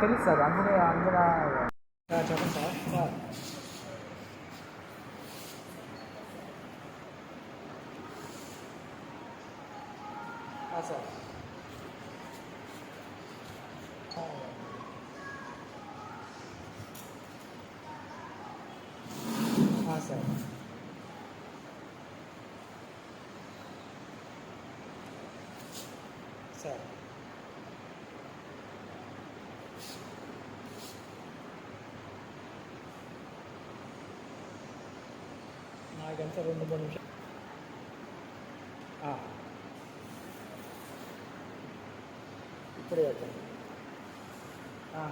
తెలుసు సార్. అందులో అందులో ఆ, చెప్పండి సార్ సార్ ఆ, సార్ ఆ, సార్ సార్ నాకంత రెండు మూడు నిమిషాలు. ఆ. ఇప్పుడే వచ్చాను ఆ,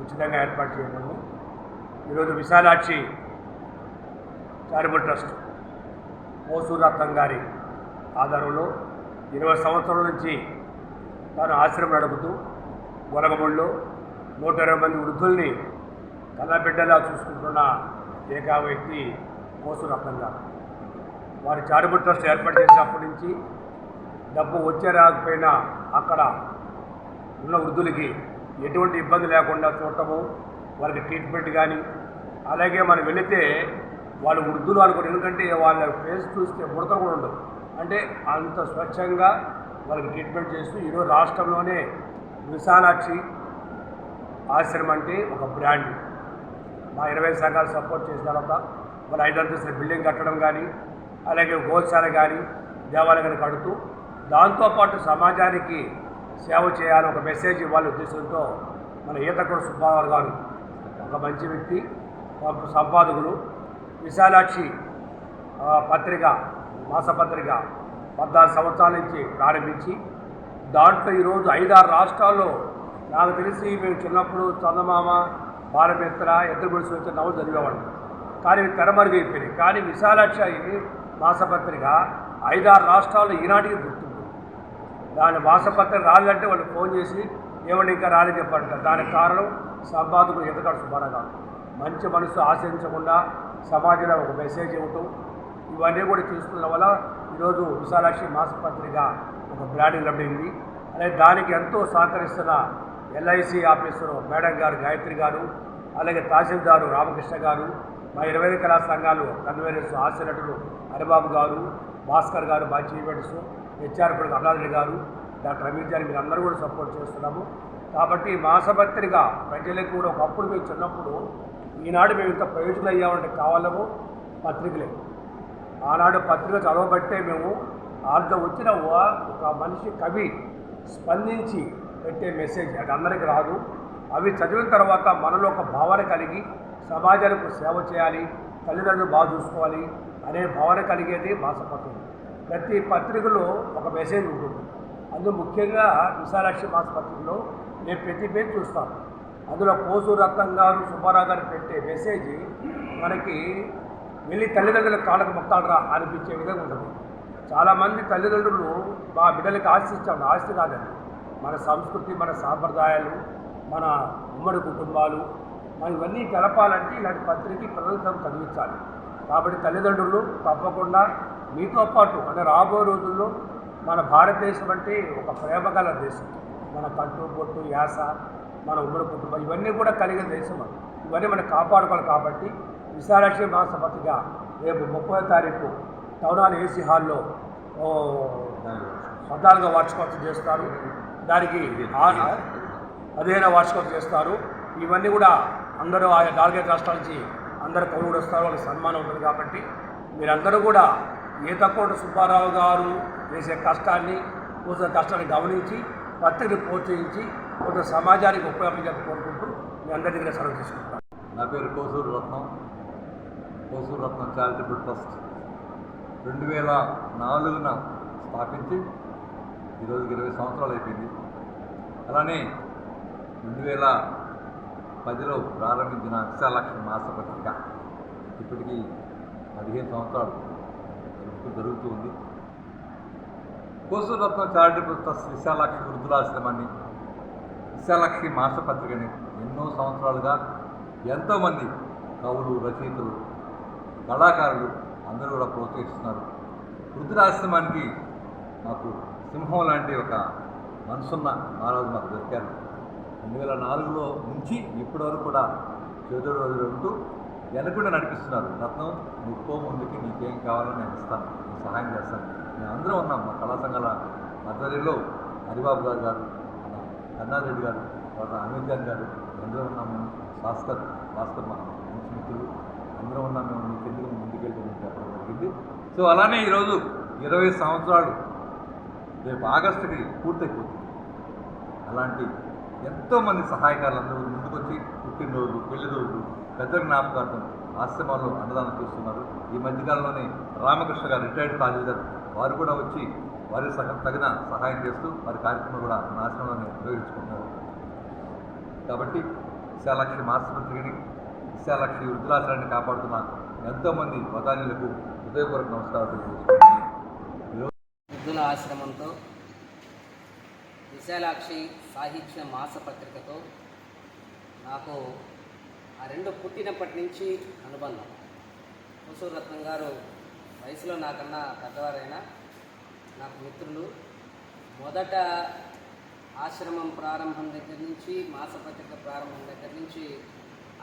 ఉచితంగా ఏర్పాటు చేయబడింది. ఈరోజు విశాలాక్షి చారిటబుల్ ట్రస్ట్ మోసూరు రత్నం గారి ఆధారంలో ఇరవై సంవత్సరాల నుంచి తాను ఆశ్రమం నడుపుతూ గొలగముళ్ళు నూట ఇరవై మంది వృద్ధుల్ని కళ్ళబిడ్డలా చూసుకుంటున్న ఏకా వ్యక్తి మోసూరు రత్నం వారి చారిబుల్ ట్రస్ట్ ఏర్పాటు చేసినప్పటి నుంచి డబ్బు వచ్చే రాకపోయినా అక్కడ ఉన్న వృద్ధులకి ఎటువంటి ఇబ్బంది లేకుండా చూడటము వాళ్ళకి ట్రీట్మెంట్ కానీ అలాగే మనం వెళితే వాళ్ళు వృద్ధులు అనుకోరు ఎందుకంటే వాళ్ళ ఫేస్ చూస్తే ముడత కూడా ఉండదు. అంటే అంత స్వచ్ఛంగా వాళ్ళకి ట్రీట్మెంట్ చేస్తూ ఈరోజు రాష్ట్రంలోనే విశాలాక్షి ఆశ్రమం అంటే ఒక బ్రాండ్ మా ఇరవై సంఘాలు సపోర్ట్ చేసిన తర్వాత మన ఐదంతస్తుల బిల్డింగ్ కట్టడం కానీ అలాగే గోశాల కానీ దేవాలయం కానీ కడుతూ దాంతోపాటు సమాజానికి సేవ చేయాలని ఒక మెసేజ్ ఇవ్వాలనే ఉద్దేశంతో మన ఈతకుడు సుబ్బారావు గారు ఒక మంచి వ్యక్తి సంపాదకులు. విశాలాక్షి పత్రిక మాసపత్రిక పద్నాలుగు సంవత్సరాల నుంచి ప్రారంభించి దాంట్లో ఈరోజు ఐదారు రాష్ట్రాల్లో నాకు తెలిసి మేము చిన్నప్పుడు చందమామ బాలమిత్ర ఎద్దరు గుడిసి వచ్చే నవ్వులు కానీ తెరమరుగైపోయినాయి కానీ విశాలాక్షి మాసపత్రిక ఐదారు రాష్ట్రాల్లో ఈనాటికి గుర్తుంది. దాని మాసపత్రిక రాలంటే వాళ్ళు ఫోన్ చేసి ఏమండి ఇంకా రాలేదు చెప్పారంట దానికి కారణం సంపాదకుడు ఎదగాడు సుబ్బారావు మంచి మనసు ఆశించకుండా సమాజంలో ఒక మెసేజ్ ఇవ్వటం. ఇవన్నీ కూడా చూస్తున్న వల్ల ఈరోజు విశాలాక్షి మాసపత్రిక ఒక బ్రాండింగ్ లభింది అలాగే దానికి ఎంతో సహకరిస్తున్న ఎల్ఐసి ఆఫీసరు మేడం గారు గాయత్రి గారు అలాగే తహసీల్దారు రామకృష్ణ గారు మా ఇరవై ఐదు కళా సంఘాలు కన్వీనర్స్ హాస్య నటుడు హరిబాబు గారు భాస్కర్ గారు మా చీఫ్ ఎడిటర్స్ హెచ్ఆర్ కొడుకు అన్నారెడ్డి గారు డాక్టర్ అమీర్ గారు మీరు అందరూ కూడా సపోర్ట్ చేస్తున్నాము. కాబట్టి మాసపత్రిక ప్రజలకు కూడా ఒకప్పుడు మేము చిన్నప్పుడు ఈనాడు మేము ఇంత ప్రయోజనం అయ్యామంటే కావాలము? పత్రికలే. ఆనాడు పత్రిక చదవబట్టే మేము దాంట్లో వచ్చిన ఒక మనిషి కవి స్పందించి పెట్టే మెసేజ్ అది అందరికీ రాదు. అవి చదివిన తర్వాత మనలో ఒక భావన కలిగి సమాజానికి సేవ చేయాలి తల్లిదండ్రులు బాగా చూసుకోవాలి అనే భావన కలిగేది మాసపత్రిక. ప్రతి పత్రికలో ఒక మెసేజ్ ఉంటుంది. అందులో ముఖ్యంగా విశాలాక్షి మాసపత్రికలో నేను ప్రతి పేరు చూస్తాను. అందులో కోసు రత్నం గారు సుబ్బారావు గారు పెట్టే మెసేజ్ మనకి వెళ్ళి తల్లిదండ్రుల కాళ్ళకు మొక్కాలరా అనిపించే విధంగా ఉంటుంది. చాలామంది తల్లిదండ్రులు మా బిడ్డలకి ఆశిస్తాం ఆస్తి కాదండి మన సంస్కృతి మన సాంప్రదాయాలు మన ఉమ్మడి కుటుంబాలు మన ఇవన్నీ తెలపాలంటే ఇలాంటి పత్రిక పిల్లలకు చదివించాలి. కాబట్టి తల్లిదండ్రులు తప్పకుండా మీతో పాటు అంటే రాబోయే రోజుల్లో మన భారతదేశం అంటే ఒక ప్రేమగల దేశం. మన కట్టు బొట్టు యాస మన ఉమ్మడి కుటుంబం ఇవన్నీ కూడా కలిగిన దేశం అది. ఇవన్నీ మనం కాపాడుకోవాలి కాబట్టి విశాలాక్షి మాస రేపు ముప్పై తారీఖు టౌన్ హాల్ ఏసీ హాల్లో పద్నాలుగో వార్షికోత్సవం చేస్తారు. దానికి పదిహేనో వార్షికోత్సవం చేస్తారు. ఇవన్నీ కూడా అందరూ ఆయా నాలుగైదు రాష్ట్రాల నుంచి అందరు కౌరుడు వస్తారు. వాళ్ళకి సన్మానం ఉంటుంది కాబట్టి మీరందరూ కూడా ఈతకోట సుబ్బారావు గారు చేసే కష్టాన్ని కూర్చున్న కష్టాన్ని గమనించి పత్రికను ప్రోత్సహించి కొంత సమాజానికి ఉపయోగించాలని కోరుకుంటూ మీ అందరి దగ్గర సెలవు తీసుకుంటాను నా పేరు కోసూరు రత్నం. రత్నం చారిటబుల్ ట్రస్ట్ రెండు వేల నాలుగున స్థాపించి ఈరోజుకి ఇరవై సంవత్సరాలు అయిపోయింది. అలానే రెండు వేల పదిలో ప్రారంభించిన విశాలక్ష్మి మాసపత్రిక. ఇప్పటికీ పదిహేను సంవత్సరాలు జరుగుతూ ఉంది. కోసూరత్నం చారిటబుల్ ట్రస్ట్ విశాలక్ష్మి వృద్ధులాశ్రమాన్ని విశాలక్ష్మి మాసపత్రికని ఎన్నో సంవత్సరాలుగా ఎంతోమంది కవులు రచయితలు కళాకారులు అందరూ కూడా ప్రోత్సహిస్తున్నారు. వృద్ధురాశ్రమానికి మాకు సింహం లాంటి ఒక మనసున్న మహారాజు మాకు దొరికారు. రెండు వేల నాలుగులో నుంచి ఇప్పటి వరకు కూడా చేదోడు రోజులు ఉంటూ వెనకుండా నడిపిస్తున్నారు. రత్నం నువ్వు ముందుకి నీకేం కావాలో నేను ఇస్తాను. నేను సహాయం చేస్తాను. మేము అందరం ఉన్నాం మా కళా సంఘాల ఆధ్వర్యంలో. హరిబాబు గారు గారు కన్నారెడ్డి గారు తర్వాత అమిత్ గారు గారు అందరూ ఉన్నాము భాస్కర్ భాస్కర్ మా మంచి మిత్రులు. అందరం ఉన్నాం మేము మీకు ఎందుకు చెప్పడం జరిగింది. సో అలానే ఈరోజు ఇరవై సంవత్సరాలు రేపు ఆగస్టుకి పూర్తయిపోతుంది. అలాంటి ఎంతోమంది సహాయకారులు అందరూ ముందుకొచ్చి పుట్టినరోజు పెళ్ళి రోజు పెద్ద జ్ఞాపకార్థం ఆశ్రమాల్లో అన్నదానం చేస్తున్నారు. ఈ మధ్యకాలంలోనే రామకృష్ణ గారు రిటైర్డ్ తహసీల్దార్ వారు కూడా వచ్చి వారి సగం తగిన సహాయం చేస్తూ వారి కార్యక్రమం కూడా మన ఆశ్రమంలోనే నిర్వహించుకుంటున్నారు. కాబట్టి విశాలాక్షి ఆసుపత్రిని విశాలాక్షి వృద్ధులాశ్రాన్ని కాపాడుతున్న ఎంతోమంది వదానీలకు హృదయపూర్వక నమస్కారాలు తెలియజేస్తున్నాను. వృద్ధుల ఆశ్రమంతో విశాలాక్షి సాహిత్య మాసపత్రికతో నాకు ఆ రెండు పుట్టినప్పటి నుంచి అనుబంధం. హుసూర్ రత్నం గారు వయసులో నాకన్నా పెద్దవారైనా నాకు మిత్రులు. మొదట ఆశ్రమం ప్రారంభం దగ్గర నుంచి మాసపత్రిక ప్రారంభం దగ్గర నుంచి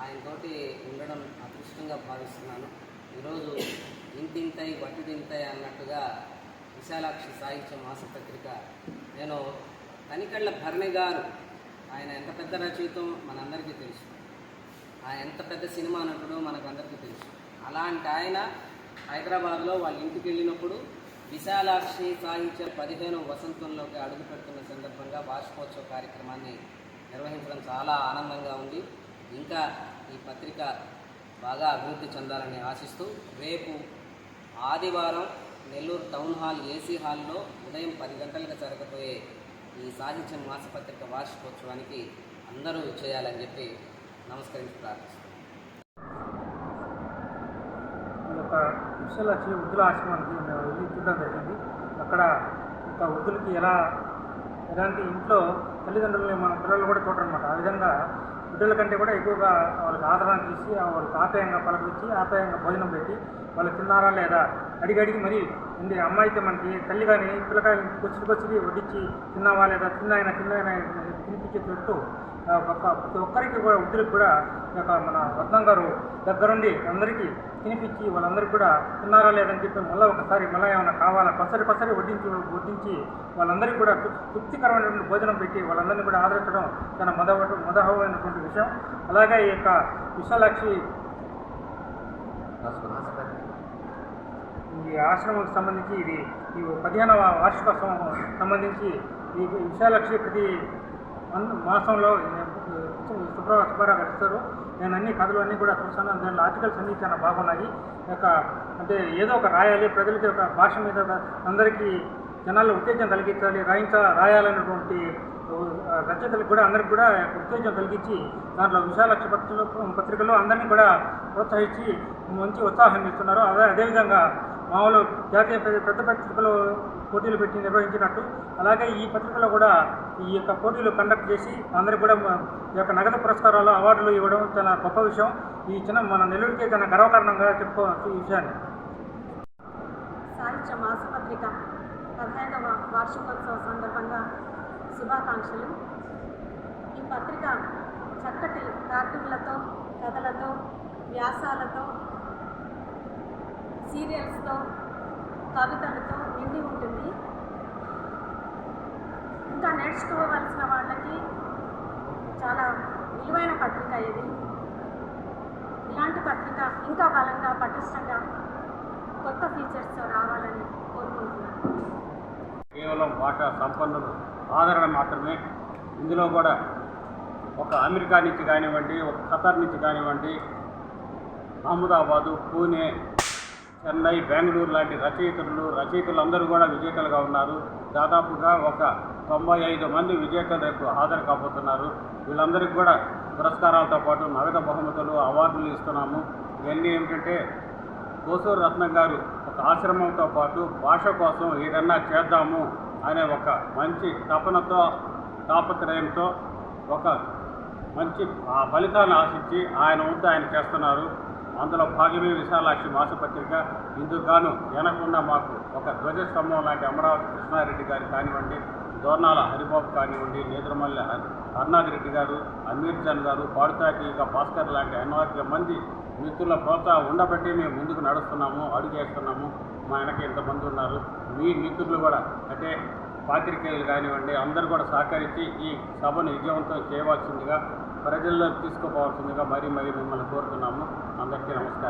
ఆయనతోటి ఉండడం అదృష్టంగా భావిస్తున్నాను. ఈరోజు ఇంతింతై వట్టిదింతై అన్నట్టుగా విశాలాక్షి సాహిత్య మాసపత్రిక నేను తనికళ్ళ భరణి గారు ఆయన ఎంత పెద్ద రచయితో మనందరికీ తెలుసు. ఆయన ఎంత పెద్ద సినిమా నటుడో మనకు అందరికీ తెలుసు. అలాంటి ఆయన హైదరాబాద్లో వాళ్ళ ఇంటికి వెళ్ళినప్పుడు విశాలాక్షి సాహిత్య పదిహేను వసంతంలోకి అడుగు పెడుతున్న సందర్భంగా వార్షికోత్సవ కార్యక్రమాన్ని నిర్వహించడం చాలా ఆనందంగా ఉంది. ఇంకా ఈ పత్రిక బాగా అభివృద్ధి చెందాలని ఆశిస్తూ రేపు ఆదివారం నెల్లూరు టౌన్ హాల్ ఏసీ హాల్లో ఉదయం పది గంటలకు జరగబోయే ఈ సాహిత్యం మాసపత్రిక వార్షికోత్సవానికి అందరూ చేయాలని చెప్పి నమస్కరించి ప్రార్థిస్తున్నాను ఒక యొక్క వృద్ధుల ఆశ్రమానికి మేము వెళ్ళి చూడడం జరిగింది. అక్కడ ఒక వృద్ధులకి ఎలా ఎలాంటి ఇంట్లో తల్లిదండ్రులని మన పిల్లలు కూడా చూడరనమాట ఆ విధంగా బిడ్డల కంటే కూడా ఎక్కువగా వాళ్ళకి ఆదరణ చేసి వాళ్ళకి ఆప్యాయంగా పలకరించి ఆప్యాయంగా భోజనం పెట్టి వాళ్ళు తిన్నారా లేదా అడిగి అడిగి మరి ఉంది. అమ్మాయి అయితే మనకి తల్లి కానీ పిల్లకాయలు కొచ్చి కొచ్చి వడ్డించి తిన్నావా లేదా? తిన్నాయన తిన్నాయన? తినిపించేటట్టు ప్రతి ఒక్కరికి కూడా వృద్ధులకు కూడా ఈ యొక్క మన రత్నం గారు దగ్గరుండి అందరికీ తినిపించి వాళ్ళందరికీ కూడా తిన్నారా లేదని చెప్పి మళ్ళీ ఒకసారి మళ్ళీ ఏమైనా కావాలా పసరి పసరి వడ్డించి వడ్డించి వాళ్ళందరికీ కూడా తృప్తికరమైనటువంటి భోజనం పెట్టి వాళ్ళందరినీ కూడా ఆదరించడం చాలా మొద మొదహమైనటువంటి విషయం. అలాగే ఈ యొక్క విశాలాక్షి ఈ ఆశ్రమంకి సంబంధించి ఇది ఈ పదిహేనవ వార్షికోత్సవం సంబంధించి ఈ విశాలక్షి ప్రతి మాసంలో శుభ్ర శుభ్రంగా ఇస్తారు. నేను అన్ని కథలు అన్నీ కూడా చూస్తాను. దాంట్లో ఆర్టికల్స్ అన్నీ చాలా బాగున్నాయి. ఒక యొక్క అంటే ఏదో ఒక రాయాలి ప్రజలకి ఒక భాష మీద అందరికీ జనాల్లో ఉత్తేజం కలిగించాలి రాయించ రాయాలన్నటువంటి రచయితలకు కూడా అందరికి కూడా ఉత్తేజం కలిగించి దాంట్లో విశాలక్ష పత్రికలు పత్రికలు అందరినీ కూడా ప్రోత్సహించి మంచి ఉత్సాహం ఇస్తున్నారు. అదే అదేవిధంగా మామూలు జాతీయ పెద్ద పెద్ద పత్రికలో పోటీలు పెట్టి నిర్వహించినట్టు. అలాగే ఈ పత్రికలో కూడా ఈ యొక్క పోటీలు కండక్ట్ చేసి అందరికి కూడా ఈ యొక్క నగదు పురస్కారాలు అవార్డులు ఇవ్వడం చాలా గొప్ప విషయం. ఈ చిన్న మన నెల్లూరుకే చాలా గర్వకారణంగా చెప్పుకోవచ్చు ఈ విషయాన్ని. సాహిత్య మాసపత్రిక పదహైదవ వార్షికోత్సవ సందర్భంగా శుభాకాంక్షలు. ఈ పత్రిక చక్కటి కార్టూన్లతో కథలతో వ్యాసాలతో సీరియల్స్తో కవితలతో నిండి ఉంటుంది. ఇంకా నేర్చుకోవలసిన వాళ్ళకి చాలా విలువైన పత్రిక ఇది. ఇలాంటి పత్రిక ఇంకా బలంగా పటిష్టంగా కొత్త ఫీచర్స్తో రావాలని కోరుకుంటున్నాను. కేవలం భాషా సంపన్నులు ఆదరణ మాత్రమే. ఇందులో కూడా ఒక అమెరికా నుంచి కానివ్వండి ఒక ఖతర్ నుంచి కానివ్వండి అహ్మదాబాదు పూణే చెన్నై బెంగళూరు లాంటి రచయితలు రచయితలు అందరూ కూడా విజేతలుగా ఉన్నారు. దాదాపుగా ఒక తొంభై ఐదు మంది విజేతలకు హాజరు కాబోతున్నారు. వీళ్ళందరికీ కూడా పురస్కారాలతో పాటు నగద బహుమతులు అవార్డులు ఇస్తున్నాము. ఇవన్నీ ఏమిటంటే కోసూరు రత్నం గారు ఒక ఆశ్రమంతో పాటు భాష కోసం ఏదన్నా చేద్దాము అనే ఒక మంచి తపనతో తాపత్రయంతో ఒక మంచి ఆ ఫలితాన్ని ఆశించి ఆయన వంతు ఆయన చేస్తున్నారు. అందులో భాగమే విశాలాక్షి మాసపత్రిక. ఇందుకుగాను వెనకున్న మాకు ఒక ధ్వజస్తంభం లాంటి అమరావతి కృష్ణారెడ్డి గారు కానివ్వండి దోర్నాల హరిబాబు కానివ్వండి నేదురమల్లి అరుణాథ్ గారు అమీర్ జాన్ గారు పాడుతాకి భాస్కర్ లాంటి అనేక మంది మిత్రుల ప్రోత్సాహం ఉండబట్టి మేము ముందుకు నడుస్తున్నాము అడుగేస్తున్నాము మా వెనక ఇంతమంది ఉన్నారు. మీ మిత్రులు కూడా అంటే పాత్రికేయులు కానివ్వండి అందరూ కూడా సహకరించి ఈ సభను విజయవంతం చేయవలసిందిగా ప్రజల్లో తీసుకుపోవాల్సిందిగా మరీ మరీ మిమ్మల్ని కోరుతున్నాము. అందరికీ నమస్కారం